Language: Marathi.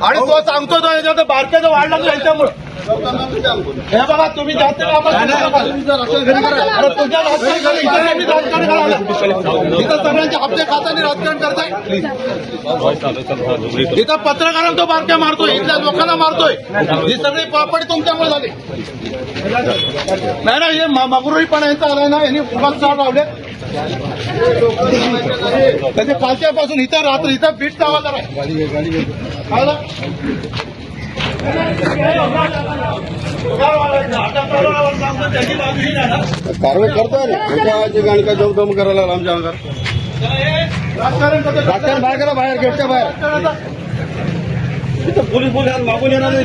आणि तो सांगतो तो याच्यात बारकेचं वाढला तो यांच्यामुळे हे बघा तुम्ही जास्त इथं सगळ्यांचे हप्ते खात्याने राजकारण करताय इथं पत्रकारांना तो बारक्या मारतोय इथल्या लोकांना मारतोय ही सगळी पापडी तुमच्यामुळे झाली नाही ना हे मगरुरीपणा यांचा आलाय ना यांनी चाल लावले त्याच्या कालच्यापासून इथं रात्री इथं बीट कळलं? कारवाई करतोय ना? त्याच्या गाणी काय जमदम करायला लागला आमच्या अंगावर राजकारण बाहेर करा बाहेर गेटच्या बाहेर. इथं पोलीस पोलीस मागून येणार नाही?